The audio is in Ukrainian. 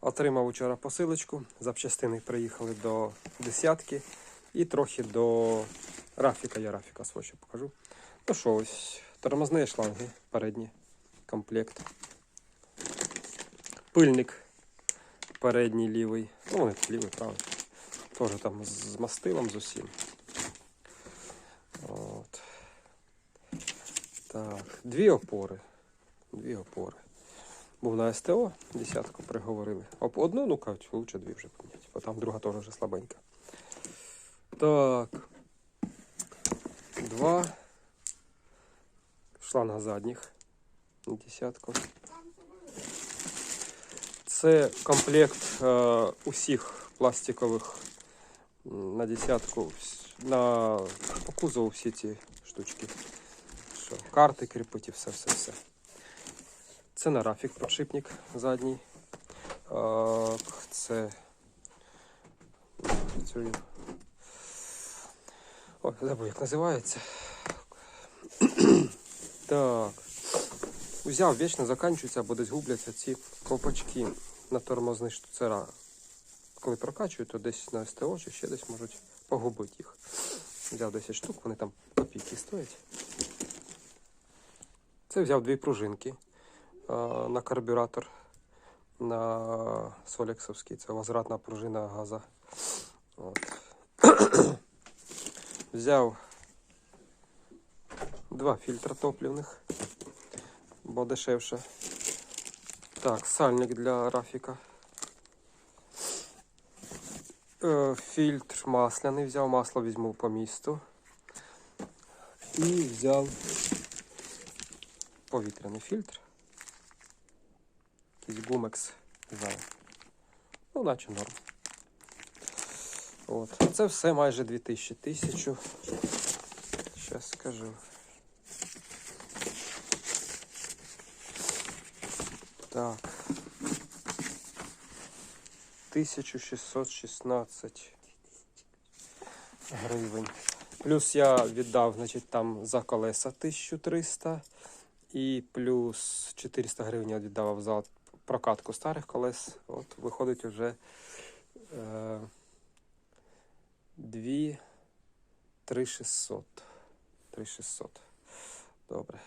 Отримав вчора посилочку. Запчастини приїхали до десятки і трохи до Рафіка. Я Рафіка свого ще покажу. Ну що, ось тормозні шланги, передні комплект. Пильник передній лівий. Ну, вони лівий, правий. Теж там з мастилом з усім. От. Так, дві опори. Дві опори. Був на СТО, десятку приговорили. Оп, одну, ну кажуть, лучше дві вже поміняти, бо там друга теж вже слабенька. Так. Два. Шланга задніх. Десятку. Це комплект е, усіх пластикових на десятку. На по кузову всі ці штучки. Що, карти кріпити, все, все, все. Це на рафік подшипник задній. Це. працює. Ой, забув, як називається. Так. Взяв, вічно заканчуються або десь губляться ці ковпачки на тормозний штуцера. Коли прокачують, то десь на СТО чи ще десь можуть погубити їх. Взяв 10 штук, вони там копійки стоять. Це взяв дві пружинки на карбюратор на Солексовський. Це возвратна пружина газа. От. Взяв два фільтра топлівних, бо дешевше. Так, сальник для рафіка. Е, Фільтр масляний взяв, масло візьму по місту. І взяв повітряний фільтр. Якийсь гумекс, не. Ну, наче норм. От. Це все майже 2000 тисячу. Зараз скажу. Так. 1616 гривень. Плюс я віддав, значить, там за колеса 1300 і плюс 400 гривень я віддавав за прокатку старих колес. От виходить вже е, 2 3600. 3600. Добре.